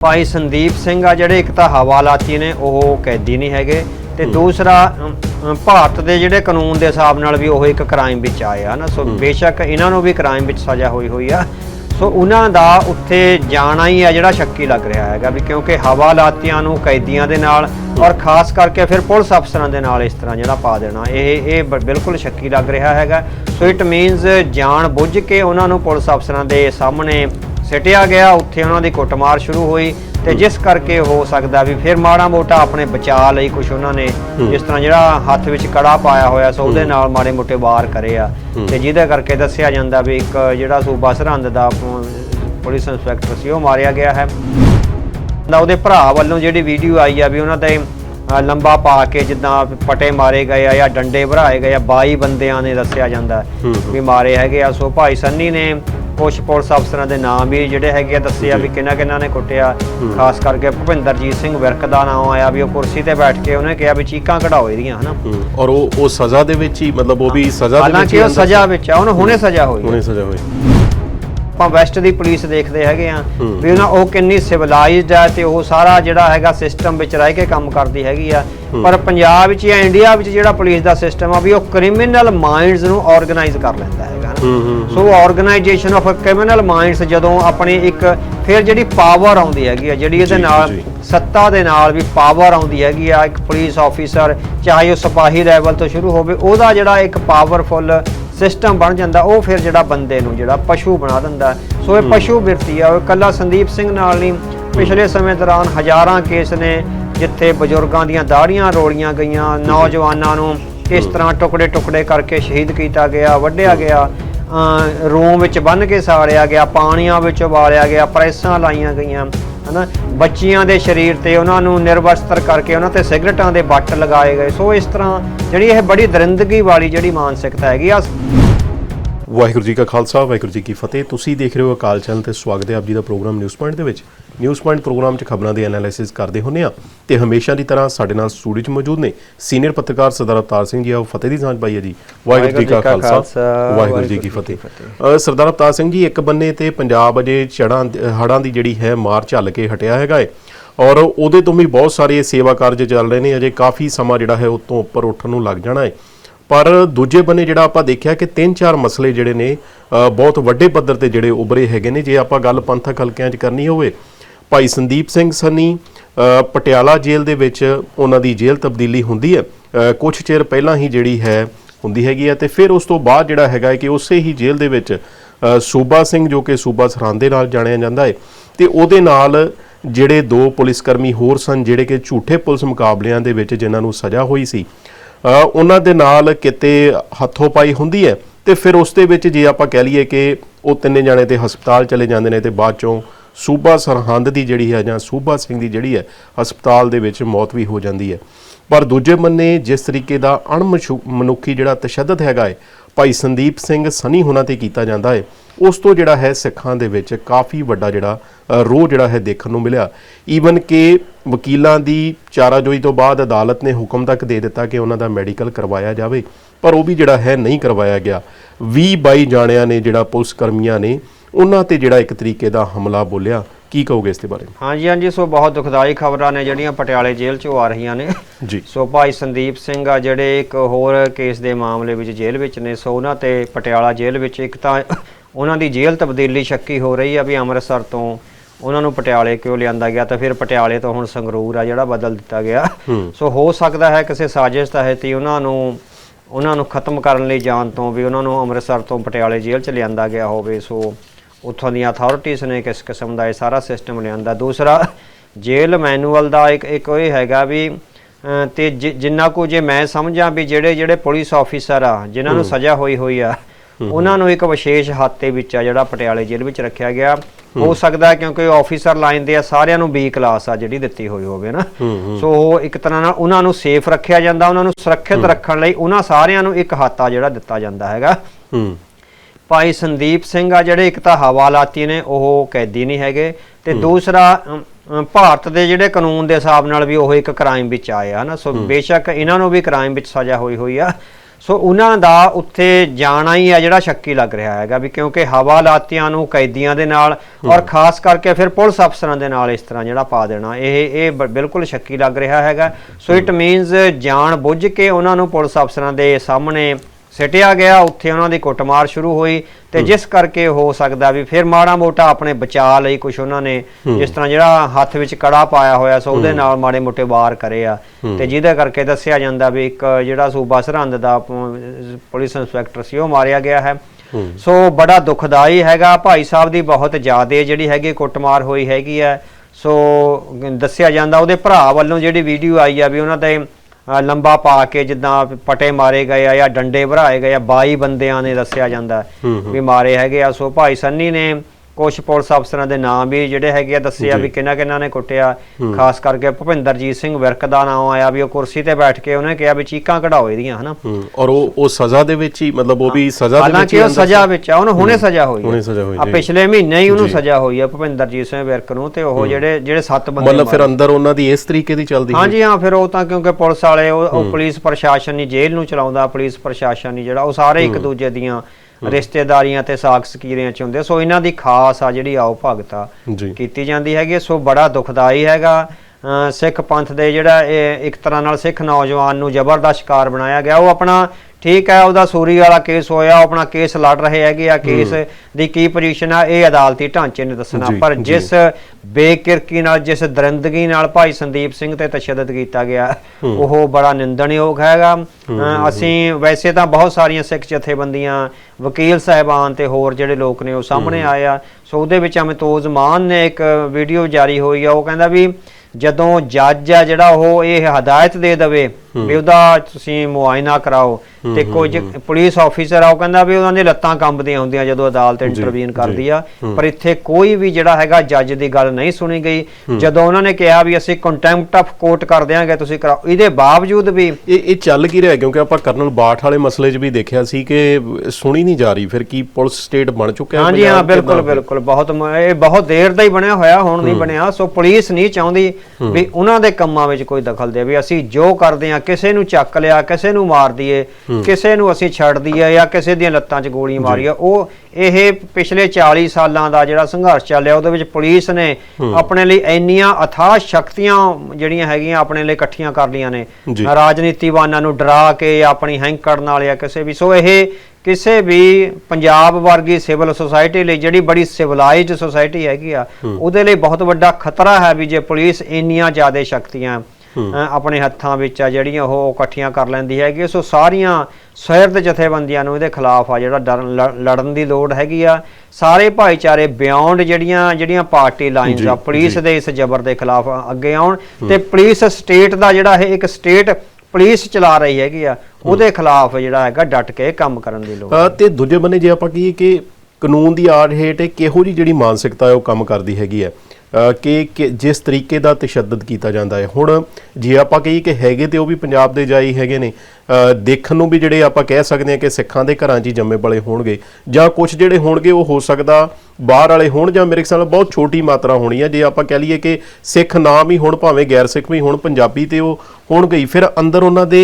ਭਾਈ ਸੰਦੀਪ ਸਿੰਘ ਆ ਜਿਹੜੇ ਇੱਕ ਤਾਂ ਹਵਾਲਾਤੀ ਨੇ ਉਹ ਕੈਦੀ ਨਹੀਂ ਹੈਗੇ ਤੇ ਦੂਸਰਾ ਭਾਰਤ ਦੇ ਜਿਹੜੇ ਕਾਨੂੰਨ ਦੇ ਹਿਸਾਬ ਨਾਲ ਵੀ ਉਹ ਇੱਕ ਕ੍ਰਾਈਮ ਵਿੱਚ ਆਏ ਆ ਨਾ ਸੋ ਬੇਸ਼ੱਕ ਇਹਨਾਂ ਨੂੰ ਵੀ ਕ੍ਰਾਈਮ ਵਿੱਚ ਸਜ਼ਾ ਹੋਈ ਹੋਈ ਆ। ਸੋ ਉਹਨਾਂ ਦਾ ਉੱਥੇ ਜਾਣਾ ਹੀ ਆ ਜਿਹੜਾ ਸ਼ੱਕੀ ਲੱਗ ਰਿਹਾ ਹੈਗਾ ਵੀ ਕਿਉਂਕਿ ਹਵਾਲਾਤੀਆਂ ਨੂੰ ਕੈਦੀਆਂ ਦੇ ਨਾਲ ਔਰ ਖਾਸ ਕਰਕੇ ਫਿਰ ਪੁਲਿਸ ਅਫਸਰਾਂ ਦੇ ਨਾਲ ਇਸ ਤਰ੍ਹਾਂ ਜਿਹੜਾ ਪਾ ਦੇਣਾ ਇਹ ਇਹ ਬਿਲਕੁਲ ਸ਼ੱਕੀ ਲੱਗ ਰਿਹਾ ਹੈਗਾ। ਸੋ ਇਟ ਮੀਨਸ ਜਾਣ ਬੁੱਝ ਕੇ ਉਹਨਾਂ ਨੂੰ ਪੁਲਿਸ ਅਫਸਰਾਂ ਦੇ ਸਾਹਮਣੇ ਸਿੱਟਿਆ ਗਿਆ ਉੱਥੇ ਉਹਨਾਂ ਦੀ ਕੁੱਟਮਾਰ ਸ਼ੁਰੂ ਹੋਈ ਤੇ ਜਿਸ ਕਰਕੇ ਹੋ ਸਕਦਾ ਵੀ ਫਿਰ ਮਾੜਾ ਮੋਟਾ ਆਪਣੇ ਬਚਾਅ ਲਈ ਕੁਝ ਉਹਨਾਂ ਨੇ ਜਿਸ ਤਰ੍ਹਾਂ ਜਿਹੜਾ ਹੱਥ ਵਿੱਚ ਕੜਾ ਪਾਇਆ ਹੋਇਆ ਸੋ ਉਹਦੇ ਨਾਲ ਮਾੜੇ ਮੋਟੇ ਵਾਰ ਕਰੇ ਆ। ਤੇ ਜਿਹਦੇ ਕਰਕੇ ਦੱਸਿਆ ਜਾਂਦਾ ਵੀ ਇੱਕ ਜਿਹੜਾ ਸੂਬਾ ਸਰਹੰਦ ਦਾ ਪੁਲਿਸ ਇੰਸਪੈਕਟਰ ਸੀ ਉਹ ਮਾਰਿਆ ਗਿਆ ਹੈ। ਦਾ ਉਹਦੇ ਭਰਾ ਵੱਲੋਂ ਜਿਹੜੀ ਵੀਡੀਓ ਆਈ ਆ ਵੀ ਉਹਨਾਂ ਅ, ਲੰਬਾ ਪਾ ਕੇ ਜਿੱਦਾਂ ਪਟੇ ਮਾਰੇ ਗਏ ਆ ਜਾਂ ਡੰਡੇ ਭਰਾਏ ਗਏ ਆ 22 ਬੰਦਿਆਂ ਨੇ ਦੱਸਿਆ ਜਾਂਦਾ ਵੀ ਮਾਰੇ ਹੈਗੇ ਆ। ਸੋ ਭਾਈ ਸੰਨੀ ਨੇ ਕੁਛ ਪੁਲਿਸ ਅਫਸਰਾਂ ਦੇ ਨਾਮ ਵੀ ਜਿਹੜੇ ਹੈਗੇ ਆ ਦੱਸੇ ਆ ਵੀ ਕਿਹਨਾਂ ਕਿਹਨਾਂ ਨੇ ਕੁੱਟਿਆ। ਖਾਸ ਕਰਕੇ ਭੁਪਿੰਦਰਜੀਤ ਸਿੰਘ ਵਿਰਕ ਦਾ ਨਾਮ ਆਇਆ ਵੀ ਉਹ ਕੁਰਸੀ ਤੇ ਬੈਠ ਕੇ ਉਹਨੇ ਕਿਹਾ ਵੀ ਚੀਕਾਂ ਕਢਾਓ ਇਹਦੀਆਂ ਹਨਾ। ਔਰ ਉਹ ਉਹ ਸਜ਼ਾ ਦੇ ਵਿੱਚ ਹੀ ਮਤਲਬ ਉਹ ਵੀ ਸਜ਼ਾ ਦੇ ਵਿੱਚ ਹਾਲਾਂਕਿ ਉਹ ਸਜ਼ਾ ਵਿੱਚ ਆ ਉਹਨੂੰ ਹੁਣੇ ਸਜ਼ਾ ਹੋਈ। ਹੁਣੇ ਸਜ਼ਾ ਹੋਈ। ਆਪਾਂ ਵੈਸਟ ਦੀ ਪੁਲਿਸ ਦੇਖਦੇ ਹੈਗੇ ਆ ਵੀ ਉਹਨਾਂ ਉਹ ਕਿੰਨੀ ਸਿਵਲਾਈਜ਼ਡ ਹੈ ਤੇ ਉਹ ਸਾਰਾ ਜਿਹੜਾ ਹੈਗਾ ਸਿਸਟਮ ਵਿੱਚ ਰਹਿ ਕੇ ਕੰਮ ਕਰਦੀ ਹੈਗੀ ਆ। ਪਰ ਪੰਜਾਬ ਵਿੱਚ ਜਾਂ ਇੰਡੀਆ ਵਿੱਚ ਜਿਹੜਾ ਪੁਲਿਸ ਦਾ ਸਿਸਟਮ ਆ ਵੀ ਉਹ ਕ੍ਰਿਮੀਨਲ ਮਾਈਂਡਸ ਨੂੰ ਆਰਗੇਨਾਈਜ਼ ਕਰ ਲੈਂਦਾ ਹੂੰ। So organisation of criminal minds ਜਦੋਂ ਆਪਣੀ ਇੱਕ ਫਿਰ ਜਿਹੜੀ ਪਾਵਰ ਆਉਂਦੀ ਹੈਗੀ ਆ ਜਿਹੜੀ ਇਹਦੇ ਨਾਲ। ਸੱਤਾ ਦੇ ਨਾਲ ਵੀ ਪਾਵਰ ਆਉਂਦੀ ਹੈਗੀ ਆ ਇੱਕ ਪੁਲਿਸ ਆਫੀਸਰ ਚਾਹੇ ਉਹ ਸਿਪਾਹੀ ਲੈਵਲ ਤੋਂ ਸ਼ੁਰੂ ਹੋਵੇ ਉਹਦਾ ਜਿਹੜਾ ਇੱਕ ਪਾਵਰਫੁਲ ਸਿਸਟਮ ਬਣ ਜਾਂਦਾ ਉਹ ਫਿਰ ਜਿਹੜਾ ਬੰਦੇ ਨੂੰ ਜਿਹੜਾ ਪਸ਼ੂ ਬਣਾ ਦਿੰਦਾ। ਸੋ ਇਹ ਪਸ਼ੂ ਬਿਰਤੀ ਆ ਉਹ ਇਕੱਲਾ ਸੰਦੀਪ ਸਿੰਘ ਨਾਲ ਨਹੀਂ ਪਿਛਲੇ ਸਮੇਂ ਦੌਰਾਨ ਹਜ਼ਾਰਾਂ ਕੇਸ ਨੇ ਜਿੱਥੇ ਬਜ਼ੁਰਗਾਂ ਦੀਆਂ ਦਾੜੀਆਂ ਰੋਲੀਆਂ ਗਈਆਂ ਨੌਜਵਾਨਾਂ ਨੂੰ ਇਸ ਤਰ੍ਹਾਂ ਟੁਕੜੇ ਟੁਕੜੇ ਕਰਕੇ ਸ਼ਹੀਦ ਕੀਤਾ ਗਿਆ ਵੱਢਿਆ ਗਿਆ। ਰੂਮ ਵਿੱਚ ਬੰਨ ਕੇ ਸਾੜਿਆ ਗਿਆ, ਪਾਣੀਆਂ ਵਿੱਚ ਉਬਾਲਿਆ ਗਿਆ, ਪ੍ਰੈਸਾਂ ਲਾਈਆਂ ਗਈਆਂ, ਹਨਾ? ਬੱਚੀਆਂ ਦੇ ਸਰੀਰ ਤੇ ਉਹਨਾਂ ਨੂੰ ਨਿਰਵਸਤਰ ਕਰਕੇ ਉਹਨਾਂ ਤੇ ਸਿਗਰਟਾਂ ਦੇ ਬੱਟ ਲਗਾਏ ਗਏ। ਸੋ ਇਸ ਤਰ੍ਹਾਂ ਜਿਹੜੀ ਇਹ ਬੜੀ ਦਰਿੰਦਗੀ ਵਾਲੀ ਜਿਹੜੀ ਮਾਨਸਿਕਤਾ ਹੈਗੀ ਆ ਵਾਹਿਗੁਰੂ ਜੀ ਕਾ ਖਾਲਸਾ, ਵਾਹਿਗੁਰੂ ਜੀ ਕੀ ਫਤਿਹ। ਤੁਸੀਂ ਦੇਖ ਰਹੇ ਹੋ ਅਕਾਲ ਚੈਨਲ ਤੇ ਸਵਾਗਤ ਹੈ ਆਪ ਜੀ ਦਾ ਪ੍ਰੋਗਰਾਮ ਨਿਊਜ਼ ਪੁਆਇੰਟ ਦੇ ਵਿੱਚ। ਨਿਊਜ਼ ਪੁਆਇੰਟ ਪ੍ਰੋਗਰਾਮ 'ਚ ਖਬਰਾਂ ਦੇ ਐਨਾਲਿਸਿਸ ਕਰਦੇ ਹੁੰਨੇ ਆ ਤੇ ਹਮੇਸ਼ਾ ਦੀ ਤਰ੍ਹਾਂ ਸਾਡੇ ਨਾਲ ਸਟੂਡੀਓ 'ਚ ਮੌਜੂਦ ਨੇ ਸੀਨੀਅਰ ਪੱਤਰਕਾਰ ਸਰਦਾਰ ਅਵਤਾਰ ਸਿੰਘ ਜੀ। ਆਓ ਫਤਿਹ ਦੀ ਸਾਂਝ ਪਾਈ ਹੈ ਜੀ। ਵਾਹਿਗੁਰੂ ਜੀ ਕਾ ਖਾਲਸਾ, ਵਾਹਿਗੁਰੂ ਜੀ ਕੀ ਫਤਿਹ। ਸਰਦਾਰ ਅਵਤਾਰ ਸਿੰਘ ਜੀ, ਇੱਕ ਬੰਨੇ ਤੇ ਪੰਜਾਬ ਅਜੇ ਚੜਾਂ ਹੜਾਂ ਦੀ ਜਿਹੜੀ ਹੈ ਮਾਰ ਝੱਲ ਕੇ ਹਟਿਆ ਹੈਗਾ ਏ। ਔਰ ਉਹਦੇ ਤੋਂ ਵੀ ਬਹੁਤ ਸਾਰੇ ਸੇਵਾ ਕਾਰਜ ਚੱਲ ਰਹੇ ਨੇ। ਅਜੇ ਕਾਫੀ ਸਮਾਂ ਜਿਹੜਾ ਹੈ ਉਹ ਤੋਂ ਉੱਪਰ ਉੱਠਣ ਨੂੰ ਲੱਗ ਜਾਣਾ ਹੈ ਪਰ ਦੂਜੇ ਬੰਨੇ ਜਿਹੜਾ ਆਪਾਂ ਦੇਖਿਆ ਕਿ ਤਿੰਨ ਚਾਰ ਮਸਲੇ ਜਿਹੜੇ ਨੇ ਬਹੁਤ ਵੱਡੇ ਪੱਧਰ ਤੇ ਜਿਹੜੇ ਉਭਰੇ ਹੈਗੇ ਨੇ। ਜੇ ਆਪਾਂ ਗੱਲ ਪੰਥਕ ਹਲਕਿਆਂ 'ਚ ਕਰਨੀ ਹੋਵੇ ਭਾਈ ਸੰਦੀਪ ਸਿੰਘ ਸਨੀ ਪਟਿਆਲਾ ਜੇਲ੍ਹ ਦੇ ਵਿੱਚ ਉਹਨਾਂ ਦੀ ਜੇਲ੍ਹ ਤਬਦੀਲੀ ਹੁੰਦੀ ਹੈ। ਅ, ਕੁਝ ਚਿਰ ਪਹਿਲਾਂ ਹੀ ਜਿਹੜੀ ਹੈ ਹੁੰਦੀ ਹੈਗੀ ਹੈ ਤੇ ਫਿਰ ਉਸ ਤੋਂ ਬਾਅਦ ਜਿਹੜਾ ਹੈਗਾ ਕਿ ਉਸੇ ਹੀ ਜੇਲ੍ਹ ਦੇ ਵਿੱਚ ਸੂਬਾ ਸਿੰਘ ਜੋ ਕਿ ਸੂਬਾ ਸਰਹੰਦ ਦੇ ਨਾਲ ਜਾਣਿਆ ਜਾਂਦਾ ਹੈ ਤੇ ਉਹਦੇ ਨਾਲ ਜਿਹੜੇ ਦੋ ਪੁਲਿਸ ਕਰਮੀ ਹੋਰ ਸਨ ਜਿਹੜੇ ਕਿ ਝੂਠੇ ਪੁਲਿਸ ਮੁਕਾਬਲਿਆਂ ਦੇ ਵਿੱਚ ਜਿਨ੍ਹਾਂ ਨੂੰ ਸਜ਼ਾ ਹੋਈ ਸੀ। ਉਹਨਾਂ ਦੇ ਨਾਲ ਕਿਤੇ ਹੱਥੋਂ ਪਾਈ ਹੁੰਦੀ ਹੈ ਤੇ ਫਿਰ ਉਸ ਦੇ ਵਿੱਚ ਜੇ ਆਪਾਂ ਕਹਿ ਲਈਏ ਕਿ ਉਹ ਤਿੰਨੇ ਜਾਣੇ ਤੇ ਹਸਪਤਾਲ ਚਲੇ ਜਾਂਦੇ ਨੇ ਤੇ ਬਾਅਦ ਚੋਂ ਸੂਬਾ ਸਰਹੰਦ ਦੀ ਜਿਹੜੀ ਹੈ ਜਾਂ ਸੂਬਾ ਸਿੰਘ ਦੀ ਜਿਹੜੀ ਹੈ, ਹਸਪਤਾਲ ਦੇ ਵਿੱਚ ਮੌਤ ਵੀ ਹੋ ਜਾਂਦੀ ਹੈ। ਪਰ ਦੂਜੇ ਮੰਨੇ ਜਿਸ ਤਰੀਕੇ ਦਾ ਅਣਮਨੁ- ਮਨੁੱਖੀ ਜਿਹੜਾ ਤਸ਼ੱਦਦ ਹੈਗਾ ਹੈ ਭਾਈ ਸੰਦੀਪ ਸਿੰਘ ਸਨੀ ਹੁਣਾਂ ਤੇ ਕੀਤਾ ਜਾਂਦਾ ਹੈ ਉਸ ਤੋਂ ਜਿਹੜਾ ਹੈ ਸਿੱਖਾਂ ਦੇ ਵਿੱਚ ਕਾਫੀ ਵੱਡਾ ਜਿਹੜਾ ਰੋਹ ਜਿਹੜਾ ਹੈ ਦੇਖਣ ਨੂੰ ਮਿਲਿਆ। ਈਵਨ ਕਿ ਵਕੀਲਾਂ ਦੀ ਚਾਰਾਜੋਈ ਤੋਂ ਬਾਅਦ ਅਦਾਲਤ ਨੇ ਹੁਕਮ ਤੱਕ ਦੇ ਦਿੱਤਾ ਕਿ ਉਹਨਾਂ ਦਾ ਮੈਡੀਕਲ ਕਰਵਾਇਆ ਜਾਵੇ, ਪਰ ਉਹ ਵੀ ਜਿਹੜਾ ਹੈ ਨਹੀਂ ਕਰਵਾਇਆ ਗਿਆ। 20 22 ਜਾਣਿਆਂ ਨੇ ਜਿਹੜਾ ਪੁਲਿਸ ਕਰਮੀਆਂ ਨੇ, ਉਹਨਾਂ ਤੇ ਜਿਹੜਾ ਇੱਕ ਤਰੀਕੇ ਦਾ ਹਮਲਾ ਬੋਲਿਆ। ਕੀ ਕਹੋਗੇ ਇਸ ਦੇ ਬਾਰੇ? ਹਾਂਜੀ ਹਾਂਜੀ ਸੋ ਬਹੁਤ ਦੁਖਦਾਈ ਖਬਰਾਂ ਨੇ ਜਿਹੜੀਆਂ ਪਟਿਆਲੇ ਜੇਲ੍ਹ ਚੋਂ ਆ ਰਹੀਆਂ ਨੇ। ਜੀ। ਸੋ ਭਾਈ ਸੰਦੀਪ ਸਿੰਘ ਆ ਜਿਹੜੇ ਇੱਕ ਹੋਰ ਕੇਸ ਦੇ ਮਾਮਲੇ ਵਿੱਚ ਜੇਲ੍ਹ ਵਿੱਚ ਨੇ ਸੋ ਉਹਨਾਂ ਤੇ ਪਟਿਆਲਾ ਜੇਲ੍ਹ ਵਿੱਚ ਇੱਕ ਤਾਂ ਉਹਨਾਂ ਦੀ ਜੇਲ੍ਹ ਤਬਦੀਲੀ ਸ਼ੱਕੀ ਹੋ ਰਹੀ ਆ ਵੀ ਅੰਮ੍ਰਿਤਸਰ ਤੋਂ ਉਹਨਾਂ ਨੂੰ ਪਟਿਆਲੇ ਕਿਉਂ ਲਿਆਂਦਾ ਗਿਆ ਤਾਂ ਫਿਰ ਪਟਿਆਲੇ ਤੋਂ ਹੁਣ ਸੰਗਰੂਰ ਆ ਜਿਹੜਾ ਬਦਲ ਦਿੱਤਾ ਗਿਆ। ਸੋ ਹੋ ਸਕਦਾ ਹੈ ਕਿਸੇ ਸਾਜ਼ਿਸ਼ ਤਹਿਤ ਹੀ ਉਹਨਾਂ ਨੂੰ ਉਹਨਾਂ ਨੂੰ ਖਤਮ ਕਰਨ ਲਈ ਜਾਣ ਤੋਂ ਵੀ ਉਹਨਾਂ ਨੂੰ ਅੰਮ੍ਰਿਤਸਰ ਤੋਂ ਪਟਿਆਲੇ ਜੇਲ੍ਹ ਚ ਲਿਆਂਦਾ ਗਿਆ ਹੋਵੇ। ਸੋ ਉੱਥੋਂ ਦੀਆਂ ਅਥਾਰਟੀਆਂ ਨੇ ਕਿਸ ਕਿਸਮ ਦਾ ਇਹ ਸਾਰਾ ਸਿਸਟਮ ਲਿਆਂਦਾ। ਦੂਸਰਾ ਜੇਲ੍ਹ ਮੈਨੂਅਲ ਦਾ ਇੱਕ ਇੱਕ ਇਹ ਹੈਗਾ ਵੀ ਤੇ ਜਿੰਨਾ ਕੁ ਜੇ ਮੈਂ ਸਮਝਾਂ ਵੀ ਜਿਹੜੇ ਜਿਹੜੇ ਪੁਲਿਸ ਆਫੀਸਰ ਆ ਜਿਨ੍ਹਾਂ ਨੂੰ ਸਜ਼ਾ ਹੋਈ ਹੋਈ ਆ ਉਹਨਾਂ ਨੂੰ ਇੱਕ ਵਿਸ਼ੇਸ਼ ਹਾਤੇ ਵਿੱਚ ਆ ਜਿਹੜਾ ਪਟਿਆਲੇ ਜੇਲ੍ਹ ਵਿੱਚ ਰੱਖਿਆ ਗਿਆ। ਹੋ। ਸਕਦਾ ਕਿਉਂਕਿ ਆਫੀਸਰ ਲਾਈਨ ਦੇ ਆ ਸਾਰਿਆਂ ਨੂੰ ਬੀ ਕਲਾਸ ਆ ਜਿਹੜੀ ਦਿੱਤੀ ਹੋਈ ਹੋਵੇ ਨਾ। ਸੋ ਉਹ ਇੱਕ ਤਰ੍ਹਾਂ ਨਾਲ ਉਹਨਾਂ ਨੂੰ ਸੇਫ ਰੱਖਿਆ ਜਾਂਦਾ ਉਹਨਾਂ ਨੂੰ ਸੁਰੱਖਿਅਤ ਰੱਖਣ ਲਈ ਉਹਨਾਂ ਸਾਰਿਆਂ ਨੂੰ ਇੱਕ ਹਾਤਾ ਜਿਹੜਾ ਦਿੱਤਾ ਜਾਂਦਾ ਹੈਗਾ। ਭਾਈ ਸੰਦੀਪ ਸਿੰਘ ਆ ਜਿਹੜੇ ਇੱਕ ਤਾਂ ਹਵਾਲਾਤੀ ਨੇ ਉਹ ਕੈਦੀ ਨਹੀਂ ਹੈਗੇ ਤੇ ਦੂਸਰਾ ਭਾਰਤ ਦੇ ਜਿਹੜੇ ਕਾਨੂੰਨ ਦੇ ਹਿਸਾਬ ਨਾਲ ਵੀ ਉਹ ਇੱਕ ਕ੍ਰਾਈਮ ਵਿੱਚ ਆਏ ਆ ਨਾ ਸੋ ਬੇਸ਼ੱਕ ਇਹਨਾਂ ਨੂੰ ਵੀ ਕ੍ਰਾਈਮ ਵਿੱਚ ਸਜ਼ਾ ਹੋਈ ਹੋਈ ਆ। ਸੋ ਉਹਨਾਂ ਦਾ ਉੱਥੇ ਜਾਣਾ ਹੀ ਹੈ ਜਿਹੜਾ ਸ਼ੱਕੀ ਲੱਗ ਰਿਹਾ ਹੈਗਾ ਵੀ ਕਿਉਂਕਿ ਹਵਾਲਾਤੀਆਂ ਨੂੰ ਕੈਦੀਆਂ ਦੇ ਨਾਲ ਔਰ ਖਾਸ ਕਰਕੇ ਫਿਰ ਪੁਲਿਸ ਅਫਸਰਾਂ ਦੇ ਨਾਲ ਇਸ ਤਰ੍ਹਾਂ ਜਿਹੜਾ ਪਾ ਦੇਣਾ ਇਹ ਇਹ ਬਿਲਕੁਲ ਸ਼ੱਕੀ ਲੱਗ ਰਿਹਾ ਹੈਗਾ। ਸੋ ਇਟ ਮੀਨਸ ਜਾਣ ਬੁੱਝ ਕੇ ਉਹਨਾਂ ਨੂੰ ਪੁਲਿਸ ਅਫਸਰਾਂ ਦੇ ਸਾਹਮਣੇ ਸਿੱਟਿਆ ਗਿਆ ਉੱਥੇ ਉਹਨਾਂ ਦੀ ਕੁੱਟਮਾਰ ਸ਼ੁਰੂ ਹੋਈ ਤੇ ਜਿਸ ਕਰਕੇ ਹੋ ਸਕਦਾ ਵੀ ਫਿਰ ਮਾੜਾ ਮੋਟਾ ਆਪਣੇ ਬਚਾਅ ਲਈ ਕੁਝ ਉਹਨਾਂ ਨੇ ਜਿਸ ਤਰ੍ਹਾਂ ਜਿਹੜਾ ਹੱਥ ਵਿੱਚ ਕੜਾ ਪਾਇਆ ਹੋਇਆ ਸੋ ਉਹਦੇ ਨਾਲ ਮਾੜੇ ਮੋਟੇ ਵਾਰ ਕਰੇ ਆ। ਤੇ ਜਿਹਦੇ ਕਰਕੇ ਦੱਸਿਆ ਜਾਂਦਾ ਵੀ ਇੱਕ ਜਿਹੜਾ ਸੂਬਾ ਸਰਹੰਦ ਦਾ ਪੁਲਿਸ ਇੰਸਪੈਕਟਰ ਸੀ ਉਹ ਮਾਰਿਆ ਗਿਆ ਹੈ। ਸੋ ਬੜਾ ਦੁਖਦਾਈ ਹੈਗਾ ਭਾਈ ਸਾਹਿਬ ਦੀ ਬਹੁਤ ਜ਼ਿਆਦੇ ਜਿਹੜੀ ਹੈਗੀ ਕੁੱਟਮਾਰ ਹੋਈ ਹੈਗੀ ਆ ਸੋ ਦੱਸਿਆ ਜਾਂਦਾ ਉਹਦੇ ਭਰਾ ਵੱਲੋਂ ਜਿਹੜੀ ਵੀਡੀਓ ਆਈ ਆ ਵੀ ਉਹਨਾਂ ਦੇ ਲੰਬਾ ਪਾ ਕੇ ਜਿੱਦਾਂ ਪਟੇ ਮਾਰੇ ਗਏ ਆ ਜਾਂ ਡੰਡੇ ਭਰਾਏ ਗਏ ਆ 22 ਬੰਦਿਆਂ ਨੇ ਦੱਸਿਆ ਜਾਂਦਾ ਵੀ ਮਾਰੇ ਹੈਗੇ ਆ। ਸੋ ਭਾਈ ਸੰਨੀ ਨੇ ਕੁਝ ਪੁਲਿਸ ਅਫਸਰਾਂ ਦੇ ਨਾਮ ਵੀ ਜਿਹੜੇ ਹੈਗੇ ਆ ਦੱਸਿਆ। ਵੀ ਕਿਹਨਾਂ ਕਿਹਨਾਂ ਨੇ ਕੁੱਟਿਆ। ਖਾਸ ਕਰਕੇ ਭੁਪਿੰਦਰਜੀਤ ਸਿੰਘ ਵਿਰਕ ਦਾ ਨਾਮ ਆਇਆ ਵੀ ਉਹ ਕੁਰਸੀ ਤੇ ਬੈਠ ਕੇ ਉਹਨੇ ਕਿਹਾ ਵੀ ਚੀਕਾਂ ਕਢਾਓ ਇਹਦੀਆਂ ਹਨਾ। ਔਰ ਉਹ ਉਹ ਸਜ਼ਾ ਦੇ ਵਿੱਚ ਹੀ ਮਤਲਬ ਉਹ ਵੀ ਸਜ਼ਾ ਦੇ ਵਿੱਚ ਹਾਲਾਂਕਿ ਉਹ ਸਜ਼ਾ ਵਿੱਚ ਆ ਉਹਨੂੰ ਹੁਣੇ ਸਜ਼ਾ ਹੋਈ ਹੁਣੇ ਸਜ਼ਾ ਹੋਈ, ਆ। ਪਿਛਲੇ ਮਹੀਨੇ ਹੀ ਉਹਨੂੰ। ਸਜ਼ਾ ਹੋਈ ਆ ਭੁਪਿੰਦਰਜੀਤ ਸਿੰਘ ਵਿਰਕ ਨੂੰ ਤੇ ਉਹ ਜਿਹੜੇ ਜਿਹੜੇ ਸੱਤ ਬੰਦੇ ਮਤਲਬ ਫਿਰ। ਅੰਦਰ ਉਹਨਾਂ ਦੀ ਇਸ ਤਰੀਕੇ ਦੀ ਚੱਲਦੀ ਹੈ ਹਾਂਜੀ ਹਾਂ ਫਿਰ ਉਹ ਤਾਂ ਕਿਉਂਕਿ ਪੁਲਿਸ ਵਾਲੇ ਉਹ ਪੁਲਿਸ ਪ੍ਰਸ਼ਾਸਨ ਨਹੀਂ ਜੇਲ੍ਹ ਨੂੰ ਚਲਾਉਂਦਾ ਪੁਲਿਸ ਪ੍ਰਸ਼ਾਸਨ ਨਹੀਂ ਜਿਹੜਾ ਉਹ ਸਾਰੇ ਇੱਕ ਦੂਜੇ ਦੀਆਂ ਰਿਸ਼ਤੇਦਾਰੀਆਂ ਤੇ ਸਾਖ ਸਕੀਰਿਆਂ ਚ ਹੁੰਦੇ ਸੋ ਇਹਨਾਂ ਦੀ ਖਾਸ ਆ ਜਿਹੜੀ ਆਓ ਭਗਤਾ ਕੀਤੀ ਜਾਂਦੀ ਹੈਗੀ। ਸੋ ਬੜਾ ਦੁਖਦਾਈ ਹੈਗਾ। ਸਿੱਖ ਪੰਥ ਦੇ ਜਿਹੜਾ ਇੱਕ ਤਰ੍ਹਾਂ ਨਾਲ ਸਿੱਖ ਨੌਜਵਾਨ ਨੂੰ ਜ਼ਬਰਦਸਤ ਸ਼ਿਕਾਰ ਬਣਾਇਆ ਗਿਆ। ਉਹ ਆਪਣਾ ਠੀਕ ਹੈ ਉਹਦਾ ਸੂਰੀ ਵਾਲਾ ਕੇਸ ਹੋਇਆ ਉਹ ਆਪਣਾ ਕੇਸ ਲੜ ਰਹੇ ਹੈਗੇ ਆ ਕੇਸ ਦੀ ਕੀ ਪੋਜੀਸ਼ਨ ਆ ਇਹ ਅਦਾਲਤੀ ਢਾਂਚੇ ਨੇ ਦੱਸਣਾ। ਪਰ। ਜਿਸ ਬੇਕਿਰਕੀ ਨਾਲ ਜਿਸ ਦਰਿੰਦਗੀ ਨਾਲ ਭਾਈ ਸੰਦੀਪ ਸਿੰਘ ਤੇ ਤਸ਼ੱਦਦ ਕੀਤਾ ਗਿਆ ਉਹ ਬੜਾ ਨਿੰਦਣਯੋਗ ਹੈਗਾ। ਅਸੀਂ ਵੈਸੇ ਤਾਂ ਬਹੁਤ ਸਾਰੀਆਂ ਸਿੱਖ ਜਥੇਬੰਦੀਆਂ ਵਕੀਲ ਸਾਹਿਬਾਨ ਤੇ ਹੋਰ ਜਿਹੜੇ ਲੋਕ ਨੇ ਉਹ ਸਾਹਮਣੇ ਆਏ ਆ। ਸੋ ਉਹਦੇ ਵਿੱਚ ਅਮਿਤੋਜ ਮਾਨ ਨੇ ਇੱਕ ਵੀਡੀਓ ਜਾਰੀ ਹੋਈ ਆ ਉਹ ਕਹਿੰਦਾ ਵੀ ਜਦੋਂ ਜੱਜ ਆ ਜਿਹੜਾ ਉਹ ਇਹ ਹਦਾਇਤ ਦੇ ਦਵੇ ਵੀ ਉਹਦਾ ਤੁਸੀਂ ਮੁਆਇਨਾ ਕਰਾਓ ਤੇ ਕੁਝ ਪੁਲਿਸ ਆਫੀਸਰ ਆ ਉਹ ਕਹਿੰਦਾ ਵੀ ਉਹਨਾਂ ਦੀ ਲੱਤਾਂ ਕੰਬਦੀਆਂ ਹੁੰਦੀਆਂ ਜਦੋਂ ਅਦਾਲਤ ਇੰਟਰਵੀਨ ਕਰਦੀ ਆ। ਪਰ ਇੱਥੇ ਕੋਈ ਵੀ ਜਿਹੜਾ ਹੈਗਾ ਜੱਜ ਦੀ ਗੱਲ ਨਹੀਂ ਸੁਣੀ ਗਈ। ਜਦੋਂ ਉਹਨਾਂ ਨੇ ਕਿਹਾ ਵੀ ਅਸੀਂ ਕੰਟੈਂਪਟ ਆਫ ਕੋਰਟ ਕਰ ਦਿਆਂਗੇ ਤੁਸੀਂ ਕਰਾਓ। ਇਹਦੇ ਬਾਵਜੂਦ ਵੀ ਇਹ ਇਹ ਚੱਲ ਕੀ ਰਿਹਾ? ਕਿਉਂਕਿ ਆਪਾਂ ਕਰਨਲ ਬਾਠ ਵਾਲੇ ਮਸਲੇ 'ਚ ਵੀ ਦੇਖਿਆ ਸੀ ਕਿ ਸੁਣੀ ਨਹੀਂ ਜਾ ਰਹੀ। ਫਿਰ ਕੀ ਪੁਲਿਸ ਸਟੇਟ ਬਣ ਚੁੱਕਿਆ ਹੈ ਹਾਂਜੀ ਹਾਂ? ਬਿਲਕੁਲ? ਬਿਲਕੁਲ। ਬਹੁਤ ਇਹ ਬਹੁਤ ਦੇਰ ਦਾ ਹੀ ਬਣਿਆ ਹੋਇਆ ਹੁਣ ਨਹੀਂ ਬਣਿਆ। ਸੋ ਪੁਲਿਸ ਨਹੀਂ ਚਾਹੁੰਦੀ ਵੀ ਉਹਨਾਂ ਦੇ ਕੰਮਾਂ ਵਿੱਚ ਕੋਈ ਦਖਲ ਦੇ ਵੀ ਅਸੀਂ ਜੋ ਕਰਦੇ ਆ ਕਿਸੇ ਨੂੰ ਚੱਕ ਲਿਆ ਕਿਸੇ ਨੂੰ ਮਾਰ ਦਈਏ ਕਿਸੇ ਨੂੰ ਅਸੀਂ ਛੱਡ ਦਈਏ ਜਾਂ ਕਿਸੇ ਦੀਆਂ ਲੱਤਾਂ 'ਚ ਗੋਲੀ ਮਾਰੀਏ ਉਹ ਇਹ ਪਿਛਲੇ 40 ਸਾਲਾਂ ਦਾ ਜਿਹੜਾ ਸੰਘਰਸ਼ ਚੱਲਿਆ ਉਹਦੇ ਵਿੱਚ ਪੁਲਿਸ ਨੇ ਆਪਣੇ ਲਈ ਇੰਨੀਆਂ ਅਥਾਹ ਸ਼ਕਤੀਆਂ ਜਿਹੜੀਆਂ ਹੈਗੀਆਂ ਆਪਣੇ ਲਈ ਇਕੱਠੀਆਂ ਕਰ ਲਈਆਂ ਨੇ। ਰਾਜਨੀਤੀਵਾਨਾਂ ਨੂੰ ਡਰਾ ਕੇ ਆਪਣੀ ਹੈਂਕੜ ਨਾਲ ਜਾਂ ਕਿਸੇ ਵੀ ਸੋ ਇਹ ਕਿਸੇ ਵੀ ਪੰਜਾਬ ਵਰਗੀ ਸਿਵਲ ਸੁਸਾਇਟੀ ਲਈ ਜਿਹੜੀ ਬੜੀ ਸਿਵਲਾਈਜ਼ਡ ਸੁਸਾਇਟੀ ਹੈਗੀ ਆ ਉਹਦੇ ਲਈ ਬਹੁਤ ਵੱਡਾ ਖਤਰਾ ਹੈ ਵੀ ਜੇ ਪੁਲਿਸ ਇੰਨੀਆਂ ਜ਼ਿਆਦਾ ਸ਼ਕਤੀਆਂ ਆਪਣੇ ਹੱਥਾਂ ਵਿੱਚ ਆ ਜਿਹੜੀਆਂ ਉਹ ਇਕੱਠੀਆਂ ਕਰ ਲੈਂਦੀ ਹੈਗੀ। ਸੋ ਸਾਰੀਆਂ ਸਹਿਰਦ ਜਥੇਬੰਦੀਆਂ ਨੂੰ ਇਹਦੇ ਖਿਲਾਫ ਆ ਜਿਹੜਾ ਲੜਨ ਦੀ ਲੋੜ ਹੈਗੀ ਆ। ਸਾਰੇ ਭਾਈਚਾਰੇ ਬਿਯੋਂਡ ਜਿਹੜੀਆਂ ਜਿਹੜੀਆਂ ਪਾਰਟੀ ਲਾਈਨਸ ਆ ਪੁਲਿਸ। ਦੇ ਇਸ ਜ਼ਬਰ ਦੇ ਖਿਲਾਫ ਅੱਗੇ ਆਉਣ। ਤੇ ਪੁਲਿਸ ਸਟੇਟ ਦਾ ਜਿਹੜਾ ਇਹ ਇੱਕ ਸਟੇਟ ਪੁਲਿਸ ਚਲਾ ਰਹੀ ਹੈਗੀ ਆ ਉਹਦੇ ਖਿਲਾਫ ਜਿਹੜਾ ਹੈਗਾ ਡਟ ਕੇ ਕੰਮ ਕਰਨ ਦੀ ਲੋੜ ਤੇ ਦੂਜੇ ਬੰਨੇ ਜੇ ਆਪਾਂ ਕਹੀਏ ਕਿ ਕਾਨੂੰਨ ਦੀ ਆੜ ਹੇਠ ਕਿਹੋ ਜੀ ਜਿਹੜੀ ਮਾਨਸਿਕਤਾ ਹੈ ਉਹ ਕੰਮ ਕਰਦੀ ਹੈਗੀ ਹੈ? ਅ, ਕਿ ਕਿ ਜਿਸ ਤਰੀਕੇ ਦਾ ਤਸ਼ੱਦਦ ਕੀਤਾ ਜਾਂਦਾ ਹੈ। ਹੁਣ ਜੇ ਆਪਾਂ ਕਹੀਏ ਕਿ ਹੈਗੇ ਤੇ ਉਹ ਵੀ ਪੰਜਾਬ ਦੇ ਜਾਈ ਹੈਗੇ ਨੇ ਦੇਖਣ ਨੂੰ ਵੀ ਜਿਹੜੇ ਆਪਾਂ ਕਹਿ ਸਕਦੇ ਹਾਂ ਕਿ ਸਿੱਖਾਂ ਦੇ ਘਰਾਂ 'ਚ ਹੀ ਜੰਮੇ ਪਲੇ ਹੋਣਗੇ ਜਾਂ ਕੁਝ ਜਿਹੜੇ ਹੋਣਗੇ ਉਹ ਹੋ ਸਕਦਾ ਬਾਹਰ ਵਾਲੇ ਹੋਣ ਜਾਂ ਮੇਰੇ ਖਿਆਲ ਨਾਲ ਬਹੁਤ ਛੋਟੀ ਮਾਤਰਾ ਹੋਣੀ ਹੈ ਜੇ ਆਪਾਂ ਕਹਿ ਲਈਏ ਕਿ ਸਿੱਖ ਨਾਮ ਹੀ ਹੁਣ, ਭਾਵੇਂ ਗੈਰ ਸਿੱਖ ਵੀ ਹੁਣ, ਪੰਜਾਬੀ ਤੇ ਉਹ ਹੁਣ ਗਈ ਫਿਰ ਅੰਦਰ ਉਹਨਾਂ ਦੇ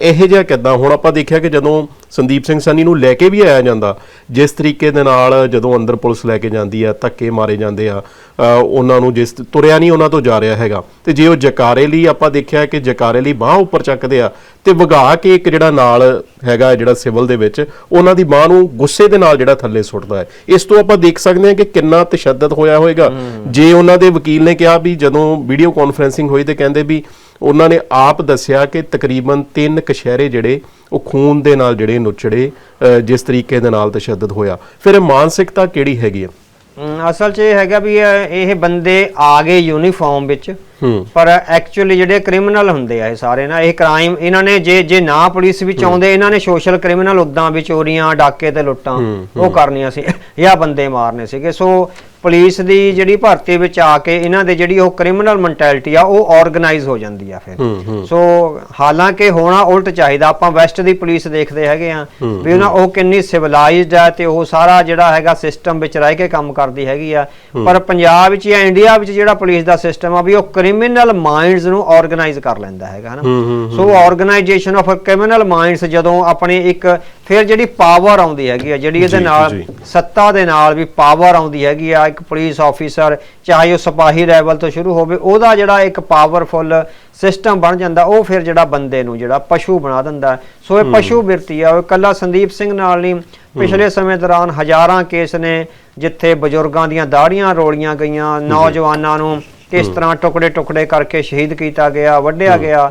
ਇਹੋ ਜਿਹਾ ਕਿੱਦਾਂ? ਹੁਣ ਆਪਾਂ ਦੇਖਿਆ ਕਿ ਜਦੋਂ ਸੰਦੀਪ ਸਿੰਘ ਸੰਨੀ ਨੂੰ ਲੈ ਕੇ ਵੀ ਆਇਆ ਜਾਂਦਾ, ਜਿਸ ਤਰੀਕੇ ਦੇ ਨਾਲ ਜਦੋਂ ਅੰਦਰ ਪੁਲਿਸ ਲੈ ਕੇ ਜਾਂਦੀ ਆ, ਧੱਕੇ ਮਾਰੇ ਜਾਂਦੇ ਆ ਉਹਨਾਂ ਨੂੰ ਜਿਸ, ਤੁਰਿਆ ਨਹੀਂ ਉਹਨਾਂ ਤੋਂ ਜਾ ਰਿਹਾ ਹੈਗਾ। ਤੇ ਜੇ ਉਹ ਜਕਾਰੇ ਲਈ ਆਪਾਂ ਦੇਖਿਆ ਕਿ ਜਕਾਰੇ ਲਈ ਬਾਹ ਉੱਪਰ ਚੱਕਦੇ ਆ, ਤੇ ਵਗਾ ਕੇ ਇੱਕ ਜਿਹੜਾ ਨਾਲ ਹੈਗਾ ਜਿਹੜਾ ਸਿਵਲ ਦੇ ਵਿੱਚ ਉਹਨਾਂ ਦੀ ਬਾਹ ਨੂੰ ਗੁੱਸੇ ਦੇ ਨਾਲ ਜਿਹੜਾ ਥੱਲੇ ਸੁੱਟਦਾ ਹੈ। ਇਸ ਤੋਂ ਆਪਾਂ ਦੇਖ ਸਕਦੇ ਹਾਂ ਕਿ ਕਿੰਨਾ ਤਸ਼ੱਦਦ ਹੋਇਆ ਹੋਵੇਗਾ ਜੇ ਉਹਨਾਂ ਦੇ ਵਕੀਲ ਨੇ ਕਿਹਾ ਵੀ ਜਦੋਂ ਵੀਡੀਓ ਕਾਨਫਰੈਂਸਿੰਗ ਹੋਈ ਤੇ ਕਹਿੰਦੇ ਵੀ ਉਹਨਾਂ ਨੇ ਆਪ ਦੱਸਿਆ ਕਿ ਤਕਰੀਬਨ ਤਿੰਨ ਕਸ਼ਹਿਰੇ ਜਿਹੜੇ ਉਹ ਖੂਨ ਦੇ ਨਾਲ ਜਿਹੜੇ ਨੁਚੜੇ ਜਿਸ ਤਰੀਕੇ ਦੇ ਨਾਲ ਤਸ਼ੱਦਦ ਹੋਇਆ। ਫਿਰ ਮਾਨਸਿਕਤਾ ਕਿਹੜੀ ਹੈਗੀ ਹੈ? ਅਸਲ 'ਚ ਇਹ ਹੈਗਾ ਵੀ ਇਹ ਇਹ ਬੰਦੇ ਆ ਗਏ ਯੂਨੀਫਾਰਮ ਵਿੱਚ ਹੂੰ ਪਰ ਐਕਚੁਅਲੀ ਜਿਹੜੇ ਕ੍ਰਿਮੀਨਲ ਹੁੰਦੇ ਆ ਇਹ ਸਾਰੇ ਨਾ ਇਹ ਕ੍ਰਾਈਮ ਇਹਨਾਂ ਨੇ ਜੇ ਜੇ ਨਾ ਪੁਲਿਸ ਵਿੱਚ ਆਉਂਦੇ ਇਹਨਾਂ ਨੇ ਸੋਸ਼ਲ ਕ੍ਰਿਮੀਨਲ ਉਦਾਂ ਵੀ ਚੋਰੀਆਂ ਡਾਕੇ ਤੇ ਲੁੱਟਾਂ ਉਹ ਕਰਨੀਆਂ ਸੀ ਜਾਂ ਬੰਦੇ ਮਾਰਨੇ ਸੀਗੇ। ਸੋ ਪੁਲਿਸ ਦੀ ਜਿਹੜੀ ਭਰਤੀ ਵਿੱਚ ਆ ਕੇ ਇਹਨਾਂ ਦੇ ਜਿਹੜੀ ਉਹ ਕ੍ਰਿਮੀਨਲ ਮੈਂਟੈਲਿਟੀ ਆ ਉਹ ਆਰਗੇਨਾਈਜ਼ ਹੋ ਜਾਂਦੀ ਆ ਫਿਰ। ਸੋ ਹਾਲਾਂਕਿ ਹੋਣਾ ਉਲਟ ਚਾਹੀਦਾ ਆਪਾਂ ਵੈਸਟ ਦੀ ਪੁਲਿਸ ਦੇਖਦੇ ਹੈਗੇ ਆ ਵੀ ਉਹਨਾਂ ਉਹ ਕਿੰਨੀ ਸਿਵਲਾਈਜ਼ਡ ਹੈ ਤੇ ਉਹ ਸਾਰਾ ਜਿਹੜਾ ਹੈਗਾ ਸਿਸਟਮ ਵਿੱਚ ਰਹਿ ਕੇ ਕੰਮ ਕਰਦੀ ਹੈਗੀ ਆ। ਪਰ ਪੰਜਾਬ ਵਿੱਚ ਜਾਂ ਇੰਡੀਆ ਵਿੱਚ ਜਿਹੜਾ ਪੁਲਿਸ ਦਾ ਸਿਸਟਮ ਆ ਵੀ ਉਹ ਕ੍ਰਿਮੀਨਲ ਮਾਈਂਡਸ ਨੂੰ ਆਰਗੇਨਾਈਜ਼ ਕਰ ਲੈਂਦਾ ਹੈਗਾ ਹਨਾ। So organisation of criminal minds ਜਦੋਂ ਆਪਣੇ ਇੱਕ ਫਿਰ ਜਿਹੜੀ ਪਾਵਰ ਆਉਂਦੀ ਹੈਗੀ ਆ ਜਿਹੜੀ ਇਹਦੇ ਨਾਲ। ਸੱਤਾ ਦੇ ਨਾਲ ਵੀ ਪਾਵਰ ਆਉਂਦੀ ਹੈਗੀ ਆ ਇੱਕ ਪੁਲਿਸ ਆਫੀਸਰ ਚਾਹੇ ਉਹ ਸਿਪਾਹੀ ਲੈਵਲ ਤੋਂ ਸ਼ੁਰੂ ਹੋਵੇ ਉਹਦਾ ਜਿਹੜਾ ਇੱਕ ਪਾਵਰਫੁਲ ਸਿਸਟਮ ਬਣ ਜਾਂਦਾ ਉਹ ਫਿਰ ਜਿਹੜਾ ਬੰਦੇ ਨੂੰ ਜਿਹੜਾ ਪਸ਼ੂ ਬਣਾ ਦਿੰਦਾ। ਸੋ ਇਹ ਪਸ਼ੂ ਬਿਰਤੀ ਆ। ਉਹ ਇਕੱਲਾ ਸੰਦੀਪ ਸਿੰਘ ਨਾਲ ਨਹੀਂ ਪਿਛਲੇ ਸਮੇਂ ਦੌਰਾਨ ਹਜ਼ਾਰਾਂ ਕੇਸ ਨੇ ਜਿੱਥੇ ਬਜ਼ੁਰਗਾਂ ਦੀਆਂ ਦਾੜੀਆਂ ਰੋਲੀਆਂ ਗਈਆਂ ਨੌਜਵਾਨਾਂ ਨੂੰ ਕਿਸ ਤਰ੍ਹਾਂ ਟੁਕੜੇ ਟੁਕੜੇ ਕਰਕੇ ਸ਼ਹੀਦ ਕੀਤਾ ਗਿਆ ਵੱਢਿਆ ਗਿਆ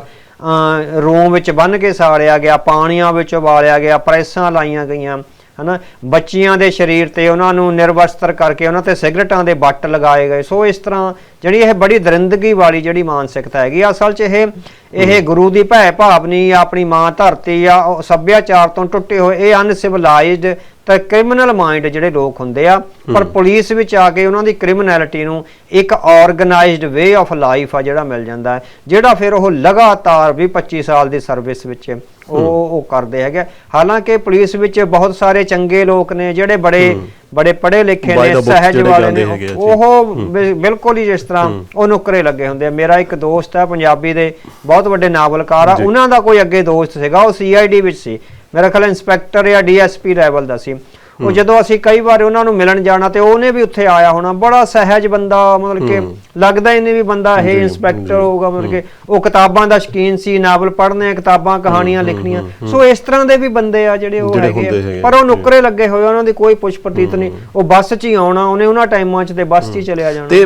ਰੂਮ ਵਿੱਚ ਬੰਨ ਕੇ ਸਾੜਿਆ ਗਿਆ ਪਾਣੀਆਂ ਵਿੱਚ ਉਬਾਲਿਆ ਗਿਆ ਪ੍ਰੈਸਾਂ ਲਾਈਆਂ ਗਈਆਂ। ਹਨਾ? ਬੱਚੀਆਂ ਦੇ ਸਰੀਰ ਤੇ ਉਹਨਾਂ ਨੂੰ ਨਿਰਵਸਤਰ ਕਰਕੇ ਉਹਨਾਂ ਤੇ ਸਿਗਰਟਾਂ ਦੇ ਬੱਟ ਲਗਾਏ ਗਏ। ਸੋ ਇਸ ਤਰ੍ਹਾਂ ਜਿਹੜੀ ਇਹ ਬੜੀ ਦਰਿੰਦਗੀ ਵਾਲੀ ਜਿਹੜੀ ਮਾਨਸਿਕਤਾ ਹੈਗੀ ਆ, ਅਸਲ 'ਚ ਇਹ ਇਹ ਗੁਰੂ ਦੀ ਭੈ ਭਾਵਨੀ ਜਾਂ ਆਪਣੀ ਮਾਂ ਧਰਤੀ ਉਹ ਸੱਭਿਆਚਾਰ ਤੋਂ ਟੁੱਟੇ ਹੋਏ ਇਹ ਅਨਸਿਵਲਾਈਜ਼ਡ ਤਾਂ ਕ੍ਰਿਮੀਨਲ ਮਾਈਂਡ ਜਿਹੜੇ ਲੋਕ ਹੁੰਦੇ ਆ ਪਰ ਪੁਲਿਸ ਵਿੱਚ ਆ ਕੇ ਉਹਨਾਂ ਦੀ ਕ੍ਰਿਮੀਨੈਲਿਟੀ ਨੂੰ ਇੱਕ ਆਰਗੇਨਾਈਜ਼ਡ ਵੇ ਆਫ ਲਾਈਫ ਆ ਜਿਹੜਾ ਮਿਲ ਜਾਂਦਾ ਹੈ ਜਿਹੜਾ ਫਿਰ ਉਹ ਲਗਾਤਾਰ ਵੀ 25 ਸਾਲ ਦੀ ਸਰਵਿਸ ਵਿੱਚ ਉਹ ਉਹ ਕਰਦੇ ਹੈਗੇ ਹਾਲਾਂਕਿ ਪੁਲਿਸ ਵਿੱਚ ਬਹੁਤ ਸਾਰੇ ਚੰਗੇ ਲੋਕ ਨੇ ਜਿਹੜੇ ਬੜੇ ਬੜੇ ਪੜ੍ਹੇ ਲਿਖੇ ਨੇ ਸਹਿਜ ਵਾਲੇ ਨੇ। ਆ। ਉਹ ਬਿਲਕੁਲ ਹੀ ਜਿਸ ਤਰ੍ਹਾਂ ਉਹ ਨੁਕਰੇ ਲੱਗੇ ਹੁੰਦੇ ਆ। ਮੇਰਾ ਇੱਕ ਦੋਸਤ ਹੈ ਪੰਜਾਬੀ ਦੇ ਬਹੁਤ ਵੱਡੇ ਨਾਵਲਕਾਰ ਆ। ਉਹਨਾਂ ਦਾ ਕੋਈ ਅੱਗੇ ਦੋਸਤ ਸੀਗਾ ਉਹ ਸੀਆਈਡੀ ਵਿੱਚ ਸੀ। ਮੇਰਾ ਖਿਆਲ ਇੰਸਪੈਕਟਰ ਜਾਂ ਡੀਐਸਪੀ ਲੈਵਲ ਦਾ ਸੀ। ਉਹ ਜਦੋਂ ਅਸੀਂ ਕਈ ਵਾਰ ਉਹਨਾਂ ਨੂੰ ਮਿਲਣ ਜਾਣਾ ਤੇ ਉਹਨੇ ਵੀ ਉੱਥੇ ਆਇਆ ਹੋਣਾ ਬੜਾ ਸਹਿਜ ਬੰਦਾ ਮਤਲਬ ਕਿ ਲੱਗਦਾ ਹੀ ਨਹੀਂ ਵੀ ਬੰਦਾ ਇਹ ਜੀ। ਹੋਊਗਾ ਮਤਲਬ ਕਿ ਉਹ ਕਿਤਾਬਾਂ ਦਾ ਸ਼ਕੀਨ ਸੀ ਨਾਵਲ ਪੜ੍ਹਨੇ ਕਿਤਾਬਾਂ ਕਹਾਣੀਆਂ ਲਿਖਣੀਆਂ। ਸੋ ਇਸ ਤਰ੍ਹਾਂ ਦੇ ਵੀ ਬੰਦੇ ਆ ਜਿਹੜੇ ਉਹ ਹੈਗੇ। ਪਰ ਉਹ ਨੁਕਰੇ ਲੱਗੇ ਹੋਏ ਉਹਨਾਂ ਦੀ ਕੋਈ ਪੁੱਛ ਪ੍ਰਤੀਤ ਨਹੀਂ। ਉਹ ਬੱਸ 'ਚ ਹੀ ਆਉਣਾ ਉਹਨੇ ਉਹਨਾਂ ਟਾਈਮਾਂ 'ਚ ਤੇ ਬੱਸ 'ਚ ਹੀ। ਚਲਿਆ ਜਾਣਾ। ਤੇ